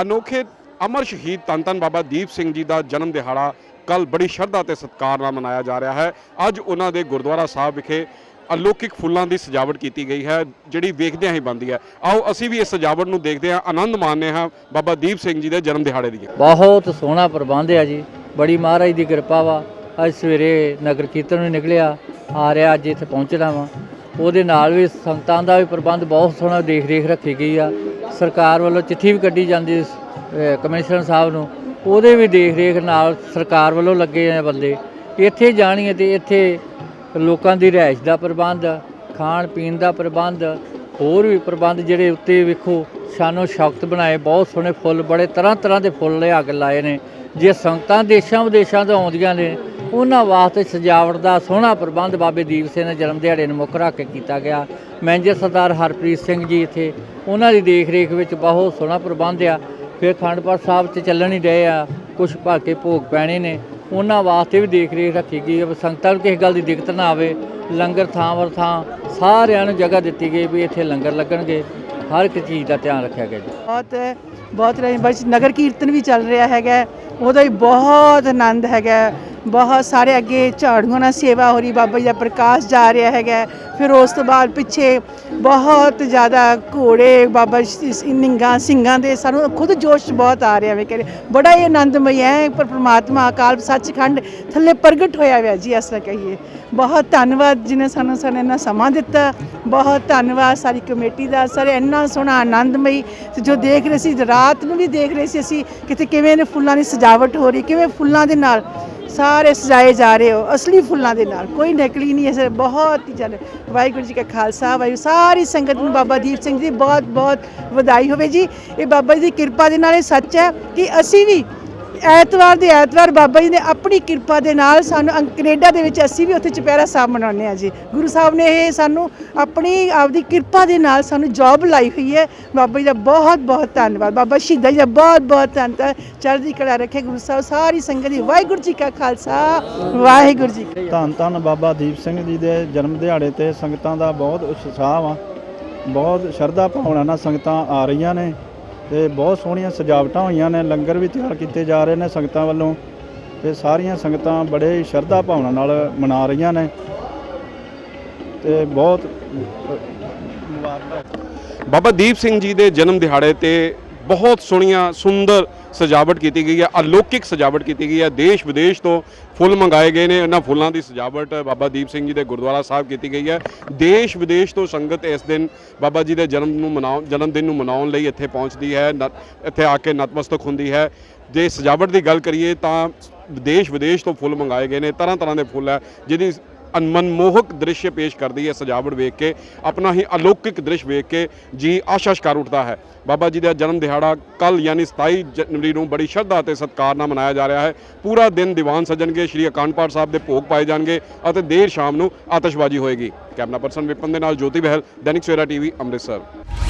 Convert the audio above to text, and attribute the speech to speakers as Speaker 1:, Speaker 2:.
Speaker 1: ਅਨੋਖੇ ਅਮਰ ਸ਼ਹੀਦ ਧੰਨ ਧੰਨ ਬਾਬਾ ਦੀਪ ਸਿੰਘ ਜੀ ਦਾ ਜਨਮ ਦਿਹਾੜਾ ਕੱਲ ਬੜੀ ਸ਼ਰਧਾ ਤੇ ਸਤਿਕਾਰ ਨਾਲ ਮਨਾਇਆ ਜਾ ਰਿਹਾ ਹੈ। ਅੱਜ ਉਹਨਾਂ ਦੇ ਗੁਰਦੁਆਰਾ ਸਾਹਿਬ ਵਿਖੇ ਅਲੌਕਿਕ ਫੁੱਲਾਂ ਦੀ ਸਜਾਵਟ ਕੀਤੀ ਗਈ ਹੈ, ਜਿਹੜੀ ਵੇਖਦਿਆਂ ਹੀ ਬੰਦੀ ਹੈ। ਆਓ, ਅਸੀਂ ਵੀ ਇਸ ਸਜਾਵਟ ਨੂੰ ਦੇਖਦੇ ਹਾਂ, ਆਨੰਦ ਮਾਣਦੇ ਹਾਂ ਬਾਬਾ ਦੀਪ ਸਿੰਘ ਜੀ ਦੇ ਜਨਮ ਦਿਹਾੜੇ ਦੀ।
Speaker 2: ਬਹੁਤ ਸੋਹਣਾ ਪ੍ਰਬੰਧ ਹੈ ਜੀ। ਬੜੀ ਮਹਾਰਾਜ ਦੀ ਕਿਰਪਾ ਵਾ। ਅੱਜ ਸਵੇਰੇ ਨਗਰ ਕੀਰਤਨ ਨੂੰ ਨਿਕਲਿਆ, ਆ ਰਿਹਾ, ਅੱਜ ਇੱਥੇ ਪਹੁੰਚਣਾ ਵਾ। ਉਹਦੇ ਨਾਲ ਵੀ ਸੰਗਤਾਂ ਦਾ ਵੀ ਪ੍ਰਬੰਧ ਬਹੁਤ ਸੋਹਣਾ ਦੇਖ ਰੇਖ ਰੱਖੀ ਗਈ ਆ। ਸਰਕਾਰ ਵੱਲੋਂ ਚਿੱਠੀ ਵੀ ਕੱਢੀ ਜਾਂਦੀ ਕਮਿਸ਼ਨਰ ਸਾਹਿਬ ਨੂੰ। ਉਹਦੇ ਵੀ ਦੇਖ ਰੇਖ ਨਾਲ ਸਰਕਾਰ ਵੱਲੋਂ ਲੱਗੇ ਆ ਬੰਦੇ। ਇੱਥੇ ਜਾਣੀਏ ਤੇ ਇੱਥੇ ਲੋਕਾਂ ਦੀ ਰਿਹਾਇਸ਼ ਦਾ ਪ੍ਰਬੰਧ ਖਾਣ ਪੀਣ ਦਾ ਪ੍ਰਬੰਧ, ਹੋਰ ਵੀ ਪ੍ਰਬੰਧ ਜਿਹੜੇ ਉੱਤੇ ਵੇਖੋ, ਸ਼ਾਨੋ ਸ਼ੌਕਤ ਬਣਾਏ, ਬਹੁਤ ਸੋਹਣੇ ਫੁੱਲ, ਬੜੇ ਤਰ੍ਹਾਂ ਤਰ੍ਹਾਂ ਦੇ ਫੁੱਲ ਲਿਆ ਕੇ ਲਾਏ ਨੇ। ਜੇ ਸੰਗਤਾਂ ਦੇਸ਼ਾਂ ਵਿਦੇਸ਼ਾਂ ਤੋਂ ਆਉਂਦੀਆਂ ਨੇ ਉਹਨਾਂ ਵਾਸਤੇ ਸਜਾਵਟ ਦਾ ਸੋਹਣਾ ਪ੍ਰਬੰਧ ਬਾਬੇ ਦੀਪ ਸਿੰਘ ਦੇ ਜਨਮ ਦਿਹਾੜੇ ਨੂੰ ਮੁੱਖ ਰੱਖ ਕੇ ਕੀਤਾ ਗਿਆ। ਮੈਨੇਜਰ ਸਰਦਾਰ ਹਰਪ੍ਰੀਤ ਸਿੰਘ ਜੀ ਇੱਥੇ, ਉਹਨਾਂ ਦੀ ਦੇਖ ਰੇਖ ਵਿੱਚ ਬਹੁਤ ਸੋਹਣਾ ਪ੍ਰਬੰਧ ਆ। ਫਿਰ ਖੰਡਪਾਠ ਸਾਹਿਬ 'ਚ ਚੱਲਣ ਹੀ ਰਹੇ ਆ ਕੁਝ ਭਾਕੇ ਭੋਗ ਪੈਣੇ ਨੇ। ਉਹਨਾਂ ਵਾਸਤੇ ਵੀ ਦੇਖ ਰੇਖ ਰੱਖੀ ਗਈ ਹੈ ਸੰਗਤਾਂ ਨੂੰ ਕਿਸੇ ਗੱਲ ਦੀ ਦਿੱਕਤ ਨਾ ਆਵੇ। ਲੰਗਰ ਥਾਂ ਵਰ ਥਾਂ ਸਾਰਿਆਂ ਨੂੰ ਜਗ੍ਹਾ ਦਿੱਤੀ ਗਈ ਵੀ ਇੱਥੇ ਲੰਗਰ ਲੱਗਣਗੇ। ਹਰ ਇੱਕ ਚੀਜ਼ ਦਾ ਧਿਆਨ ਰੱਖਿਆ ਗਿਆ ਜੀ।
Speaker 3: ਬਹੁਤ ਬਹੁਤ ਰਹੇ ਬਸ ਨਗਰ ਕੀਰਤਨ ਵੀ ਚੱਲ ਰਿਹਾ ਹੈਗਾ। ਉਹਦਾ ਹੀ ਬਹੁਤ ਆਨੰਦ ਹੈਗਾ। ਬਹੁਤ ਸਾਰੇ ਅੱਗੇ ਝਾੜੂਆਂ ਨਾਲ ਸੇਵਾ ਹੋ ਰਹੀ, ਬਾਬਾ ਜੀ ਦਾ ਪ੍ਰਕਾਸ਼ ਜਾ ਰਿਹਾ ਹੈਗਾ। ਫਿਰ ਉਸ ਤੋਂ ਬਾਅਦ ਪਿੱਛੇ ਬਹੁਤ ਜ਼ਿਆਦਾ ਘੋੜੇ, ਬਾਬਾ ਸ਼- ਨਿੰਗਾ, ਸਿੰਘਾਂ ਦੇ ਸਾਨੂੰ ਖੁਦ ਜੋਸ਼ ਬਹੁਤ ਆ ਰਿਹਾ ਵੇ ਕਰੇ ਬੜਾ ਹੀ ਆਨੰਦਮਈ ਹੈ, ਪਰ ਪ੍ਰਮਾਤਮਾ ਅਕਾਲ ਸੱਚਖੰਡ ਥੱਲੇ ਪ੍ਰਗਟ ਹੋਇਆ ਹੋਇਆ ਜੀ, ਇਸ ਕਹੀਏ। ਬਹੁਤ ਧੰਨਵਾਦ ਜਿਨੇ ਸਾਨੂੰ ਸਾਨੂੰ ਇੰਨਾ ਸਮਾਂ ਦਿੱਤਾ। ਬਹੁਤ ਧੰਨਵਾਦ ਸਾਰੀ ਕਮੇਟੀ ਦਾ। ਸਾਰੇ, ਇੰਨਾ ਸੋਹਣਾ, ਆਨੰਦਮਈ ਤੇ ਜੋ ਦੇਖ ਰਹੇ ਸੀ, ਰਾਤ ਨੂੰ ਵੀ ਦੇਖ ਰਹੇ ਸੀ ਅਸੀਂ, ਕਿਤੇ ਕਿਵੇਂ ਨੇ ਫੁੱਲਾਂ ਦੀ ਸਜਾਵਟ ਹੋ ਰਹੀ, ਕਿਵੇਂ ਫੁੱਲਾਂ ਦੇ ਨਾਲ ਸਾਰੇ ਸਜਾਏ ਜਾ ਰਹੇ ਹੋ, ਅਸਲੀ ਫੁੱਲਾਂ ਦੇ ਨਾਲ। ਕੋਈ ਨਕਲੀ ਨਹੀਂ ਐਸੇ ਬਹੁਤ ਹੀ ਚੱਲ, ਵਾਹਿਗੁਰੂ ਜੀ ਕਾ ਖਾਲਸਾ, ਵਾਹਿਗੁਰੂ, ਸਾਰੀ ਸੰਗਤ ਨੂੰ ਬਾਬਾ ਦੀਪ ਸਿੰਘ ਜੀ ਬਹੁਤ ਬਹੁਤ ਵਧਾਈ ਹੋਵੇ ਜੀ। ਇਹ ਬਾਬਾ ਜੀ ਦੀ ਕਿਰਪਾ ਦੇ ਨਾਲ ਇਹ ਸੱਚ ਹੈ ਕਿ ਅਸੀਂ ਵੀ ਐਤਵਾਰ ਦੇ ਐਤਵਾਰ ਬਾਬਾ ਜੀ ਨੇ ਆਪਣੀ ਕਿਰਪਾ ਦੇ ਨਾਲ ਸਾਨੂੰ ਅੰ- ਕੈਨੇਡਾ ਦੇ ਵਿੱਚ ਅਸੀਂ ਵੀ ਉੱਥੇ ਚੁਪਹਿਰਾ ਸਾਹਿਬ ਮਨਾਉਂਦੇ ਆ ਜੀ। ਗੁਰੂ ਸਾਹਿਬ ਨੇ ਇਹ ਸਾਨੂੰ ਆਪਣੀ ਆਪਦੀ ਕਿਰਪਾ ਦੇ ਨਾਲ ਸਾਨੂੰ ਜੌਬ ਲਾਈ ਹੋਈ ਹੈ। ਬਾਬਾ ਜੀ ਦਾ ਬਹੁਤ ਬਹੁਤ ਧੰਨਵਾਦ। ਬਾਬਾ ਸ਼ਹੀਦਾਂ ਜੀ ਦਾ ਬਹੁਤ ਬਹੁਤ ਧੰਨਵਾਦ ਚੜ੍ਹਦੀ ਕਲਾ ਰੱਖੇ ਗੁਰੂ ਸਾਹਿਬ। ਸਾਰੀ ਸੰਗਤ ਦੀ ਵਾਹਿਗੁਰੂ ਜੀ ਕਾ ਖਾਲਸਾ। ਵਾਹਿਗੁਰੂ ਜੀ
Speaker 4: ਧੰਨ ਧੰਨ ਬਾਬਾ ਦੀਪ ਸਿੰਘ ਜੀ ਦੇ ਜਨਮ ਦਿਹਾੜੇ ਤੇ ਸੰਗਤਾਂ ਦਾ ਬਹੁਤ ਉਤਸ਼ਾਹ ਆ ਬਹੁਤ ਸ਼ਰਧਾ ਭਾਵਨਾ ਨਾਲ ਸੰਗਤਾਂ ਆ ਰਹੀਆਂ ਨੇ। ਤੇ ਬਹੁਤ ਸੋਹਣੀਆਂ ਸਜਾਵਟਾਂ ਹੋਈਆਂ ਨੇ, ਲੰਗਰ ਵੀ ਤਿਆਰ ਕੀਤੇ ਜਾ ਰਹੇ ਨੇ ਸੰਗਤਾਂ ਵੱਲੋਂ ਤੇ ਸਾਰੀਆਂ ਸੰਗਤਾਂ ਬੜੇ ਸ਼ਰਧਾ ਭਾਵਨਾ ਨਾਲ ਮਨਾ ਰਹੀਆਂ ਨੇ ਤੇ ਬਹੁਤ ਮੁਬਾਰਕ।
Speaker 1: ਬਾਬਾ ਦੀਪ ਸਿੰਘ ਜੀ ਦੇ ਜਨਮ ਦਿਹਾੜੇ ਤੇ ਬਹੁਤ ਸੋਹਣੀਆਂ, ਸੁੰਦਰ ਸਜਾਵਟ ਕੀਤੀ ਗਈ ਹੈ, ਅਲੌਕਿਕ ਸਜਾਵਟ ਕੀਤੀ ਗਈ ਹੈ। ਦੇਸ਼ ਵਿਦੇਸ਼ ਤੋਂ ਫੁੱਲ ਮੰਗਾਏ ਗਏ ਨੇ। ਇਹਨਾਂ ਫੁੱਲਾਂ ਦੀ ਸਜਾਵਟ ਬਾਬਾ ਦੀਪ ਸਿੰਘ ਜੀ ਦੇ ਗੁਰਦੁਆਰਾ ਸਾਹਿਬ ਕੀਤੀ ਗਈ ਹੈ। ਦੇਸ਼ ਵਿਦੇਸ਼ ਤੋਂ ਸੰਗਤ ਇਸ ਦਿਨ ਬਾਬਾ ਜੀ ਦੇ ਜਨਮ ਨੂੰ ਮਨਾਉਣ ਜਨਮ ਦਿਨ ਨੂੰ ਮਨਾਉਣ ਲਈ ਇੱਥੇ ਪਹੁੰਚਦੀ ਹੈ। ਨ- ਇੱਥੇ ਆ ਕੇ ਨਤਮਸਤਕ ਹੁੰਦੀ ਹੈ। ਜੇ ਸਜਾਵਟ ਦੀ ਗੱਲ ਕਰੀਏ ਤਾਂ ਦੇਸ਼ ਵਿਦੇਸ਼ ਤੋਂ ਫੁੱਲ ਮੰਗਾਏ ਗਏ ਨੇ। ਤਰ੍ਹਾਂ ਤਰ੍ਹਾਂ ਦੇ ਫੁੱਲ ਹੈ। ਜਿਹਦੀ ਮਨਮੋਹਕ ਦ੍ਰਿਸ਼ ਪੇਸ਼ ਕਰਦੀ ਹੈ ਸਜਾਵਟ ਵੇਖ ਕੇ, ਆਪਣਾ ਹੀ ਅਲੌਕਿਕ ਦ੍ਰਿਸ਼ ਵੇਖ ਕੇ ਜੀ ਆਸ਼ਾ ਸ਼ਿਕਾਰ ਉੱਠਦਾ ਹੈ। ਬਾਬਾ ਜੀ ਦਾ ਜਨਮ ਦਿਹਾੜਾ ਕੱਲ ਯਾਨੀ 27 ਜਨਵਰੀ ਨੂੰ ਬੜੀ ਸ਼ਰਧਾ ਅਤੇ ਸਤਿਕਾਰ ਨਾਲ ਮਨਾਇਆ ਜਾ ਰਿਹਾ ਹੈ। ਪੂਰਾ ਦਿਨ ਦੀਵਾਨ ਸਜਣਗੇ, ਸ਼੍ਰੀ ਅਕਾਂਡ ਪਾਠ ਸਾਹਿਬ ਦੇ ਭੋਗ ਪਾਏ ਜਾਣਗੇ ਅਤੇ ਦੇਰ ਸ਼ਾਮ ਨੂੰ ਆਤਿਸ਼ਬਾਜ਼ੀ ਹੋਏਗੀ। ਕੈਮਰਾ ਪਰਸਨ ਵਿਪਨ ਦੇ ਨਾਲ ਜੋਤੀ ਬਹਿਲ, ਦੈਨਿਕ ਸਵੇਰਾ ਟੀਵੀ, ਅੰਮ੍ਰਿਤਸਰ।